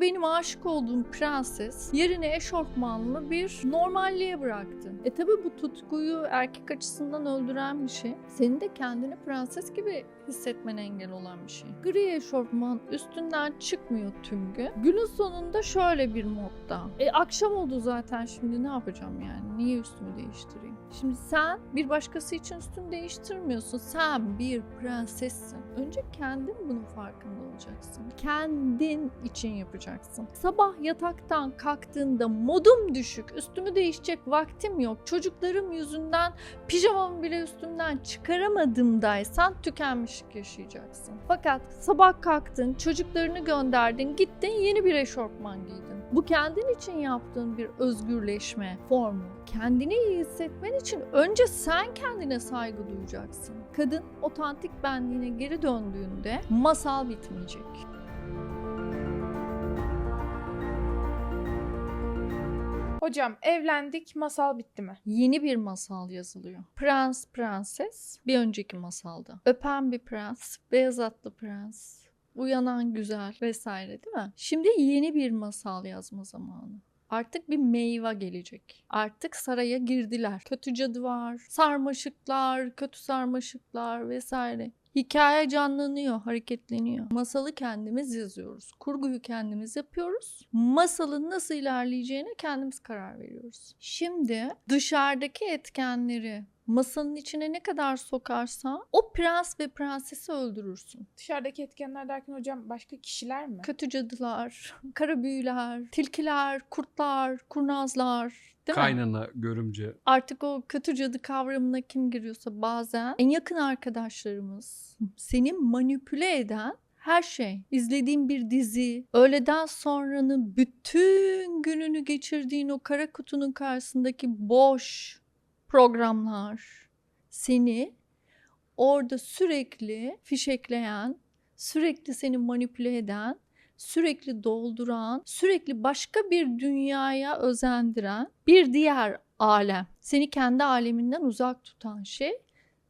benim aşık olduğum prenses yerine eşofmanlı bir normalliğe bıraktı. E tabi bu tutkuyu erkek açısından öldüren bir şey. Senin de kendini prenses gibi hissetmene engel olan bir şey. Gri eşofman üstünden çıkmıyor tüm gün. Günün sonunda şöyle bir modda. E akşam oldu zaten şimdi ne yapacağım yani? Niye üstümü değiştireyim? Şimdi sen bir başkası için üstünü değiştirmiyorsun. Sen bir prensessin. Önce kendin bunun farkında olacaksın. Kendin için yapacaksın. Sabah yataktan kalktığında modum düşük, üstümü değişecek vaktim yok. Çocuklarım yüzünden pijamamı bile üstümden çıkaramadığımdaysan tükenmişlik yaşayacaksın. Fakat sabah kalktın, çocuklarını gönderdin, gittin yeni bir eşofman giydin. Bu kendin için yaptığın bir özgürleşme formu. Kendini iyi hissetmen için önce sen kendine saygı duyacaksın. Kadın otantik benliğine geri döndüğünde masal bitmeyecek. Hocam evlendik masal bitti mi? Yeni bir masal yazılıyor. Prens, prenses bir önceki masalda. Öpen bir prens, beyaz atlı prens, uyanan güzel vesaire değil mi? Şimdi yeni bir masal yazma zamanı. Artık bir meyve gelecek. Artık saraya girdiler. Kötü cadı var, sarmaşıklar, kötü sarmaşıklar vesaire. Hikaye canlanıyor, hareketleniyor. Masalı kendimiz yazıyoruz. Kurguyu kendimiz yapıyoruz. Masalın nasıl ilerleyeceğine kendimiz karar veriyoruz. Şimdi dışarıdaki etkenleri masanın içine ne kadar sokarsan o prens ve prensesi öldürürsün. Dışarıdaki etkenler derken hocam başka kişiler mi? Kötü cadılar, kara büyüler, tilkiler, kurtlar, kurnazlar değil mi? Kaynana, görümce. Artık o kötü cadı kavramına kim giriyorsa bazen en yakın arkadaşlarımız seni manipüle eden her şey. İzlediğin bir dizi, öğleden sonranın bütün gününü geçirdiğin o kara kutunun karşısındaki boş programlar seni orada sürekli fişekleyen, sürekli seni manipüle eden, sürekli dolduran, sürekli başka bir dünyaya özendiren bir diğer alem. Seni kendi aleminden uzak tutan şey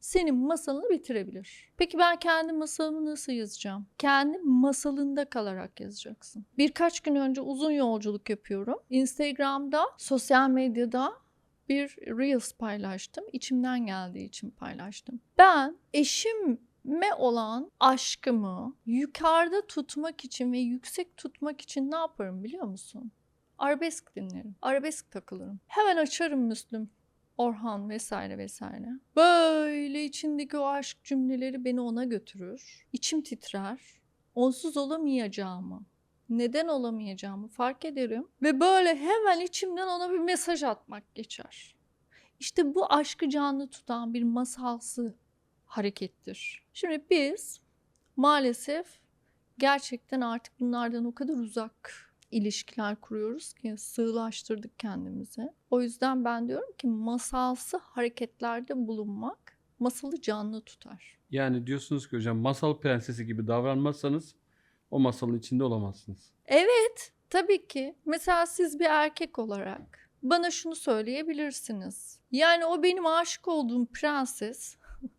senin masalını bitirebilir. Peki ben kendi masalımı nasıl yazacağım? Kendi masalında kalarak yazacaksın. Birkaç gün önce uzun yolculuk yapıyorum. Instagram'da, sosyal medyada bir Reels paylaştım. İçimden geldiği için paylaştım. Ben eşime olan aşkımı yukarıda tutmak için ve yüksek tutmak için ne yaparım biliyor musun? Arabesk dinlerim. Arabesk takılırım. Hemen açarım Müslüm. Orhan vesaire vesaire. Böyle içindeki o aşk cümleleri beni ona götürür. İçim titrer. Onsuz olamayacağımı, neden olamayacağımı fark ederim ve böyle hemen içimden ona bir mesaj atmak geçer. İşte bu aşkı canlı tutan bir masalsı harekettir. Şimdi biz maalesef gerçekten artık bunlardan o kadar uzak ilişkiler kuruyoruz ki sığlaştırdık kendimizi. O yüzden ben diyorum ki masalsı hareketlerde bulunmak masalı canlı tutar. Yani diyorsunuz ki hocam masal prensesi gibi davranmazsanız o masalın içinde olamazsınız. Evet, tabii ki. Mesela siz bir erkek olarak bana şunu söyleyebilirsiniz. Yani o benim aşık olduğum prenses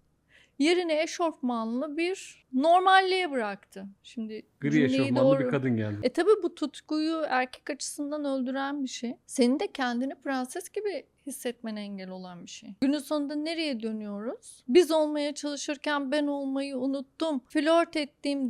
yerine eşofmanlı bir normalliğe bıraktı. Şimdi Gri eşofmanlı bir doğru- kadın geldi. E tabii bu tutkuyu erkek açısından öldüren bir şey. Senin de kendini prenses gibi hissetmene engel olan bir şey. Günün sonunda nereye dönüyoruz? Biz olmaya çalışırken ben olmayı unuttum. Flört ettiğim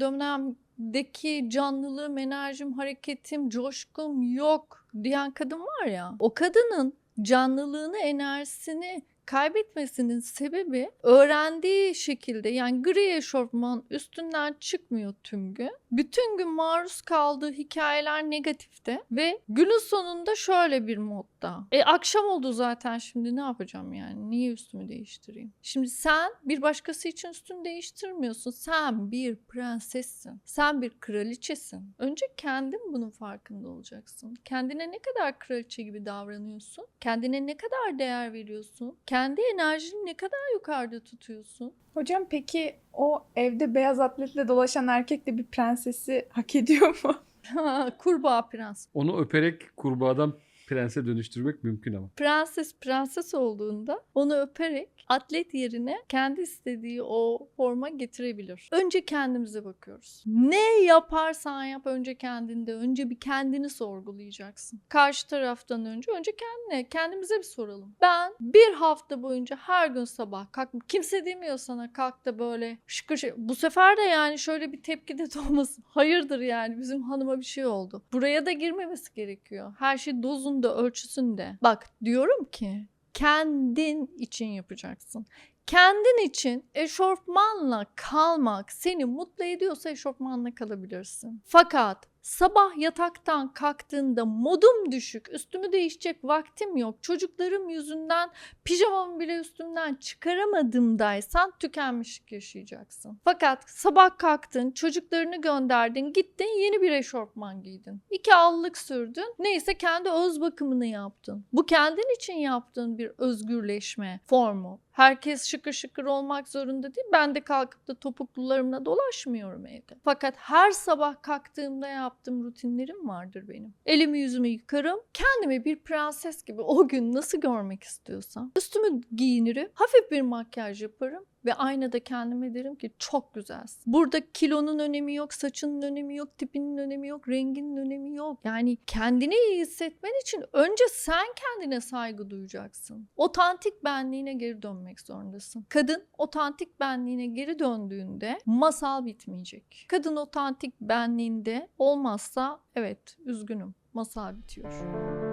dönemdeki canlılığım, enerjim, hareketim, coşkum yok diyen kadın var ya. O kadının canlılığını, enerjisini kaybetmesinin sebebi öğrendiği şekilde yani gri eşofman üstünden çıkmıyor tüm gün. Bütün gün maruz kaldığı hikayeler negatifte ve günün sonunda şöyle bir modda. E akşam oldu zaten şimdi ne yapacağım yani? Niye üstümü değiştireyim? Şimdi sen bir başkası için üstünü değiştirmiyorsun. Sen bir prensessin. Sen bir kraliçesin. Önce kendin bunun farkında olacaksın. Kendine ne kadar kraliçe gibi davranıyorsun? Kendine ne kadar değer veriyorsun? Kendi enerjini ne kadar yukarıda tutuyorsun? Hocam peki o evde beyaz atletle dolaşan erkek de bir prensesi hak ediyor mu? Kurbağa prens. Onu öperek kurbağadan Prense dönüştürmek mümkün ama. Prenses prenses olduğunda onu öperek atlet yerine kendi istediği o forma getirebilir. Önce kendimize bakıyoruz. Ne yaparsan yap önce kendinde. Önce bir kendini sorgulayacaksın. Karşı taraftan önce önce kendine. Kendimize bir soralım. Ben bir hafta boyunca her gün sabah kalk kimse demiyor sana kalk da böyle şıkır şıkır. Bu sefer de yani şöyle bir tepki de olmasın. Hayırdır yani bizim hanıma bir şey oldu. Buraya da girmemesi gerekiyor. Her şey dozunda, ölçüsünde. Bak diyorum ki kendin için yapacaksın. Kendin için eşofmanla kalmak seni mutlu ediyorsa eşofmanla kalabilirsin. Fakat sabah yataktan kalktığında modum düşük, üstümü değişecek vaktim yok, çocuklarım yüzünden pijamamı bile üstümden çıkaramadığımdaysan tükenmişlik yaşayacaksın. Fakat sabah kalktın, çocuklarını gönderdin, gittin yeni bir eşofman giydin. İki allık sürdün, neyse kendi öz bakımını yaptın. Bu kendin için yaptığın bir özgürleşme formu. Herkes şıkır şıkır olmak zorunda değil. Ben de kalkıp da topuklularımla dolaşmıyorum evde. Fakat her sabah kalktığımda yaptığım rutinlerim vardır benim. Elimi yüzümü yıkarım. Kendimi bir prenses gibi o gün nasıl görmek istiyorsam üstümü giyinirim. Hafif bir makyaj yaparım. Ve aynada kendime derim ki çok güzelsin. Burada kilonun önemi yok, saçının önemi yok, tipinin önemi yok, renginin önemi yok. Yani kendini iyi hissetmen için önce sen kendine saygı duyacaksın. Otantik benliğine geri dönmek zorundasın. Kadın otantik benliğine geri döndüğünde masal bitmeyecek. Kadın otantik benliğinde olmazsa evet üzgünüm masal bitiyor.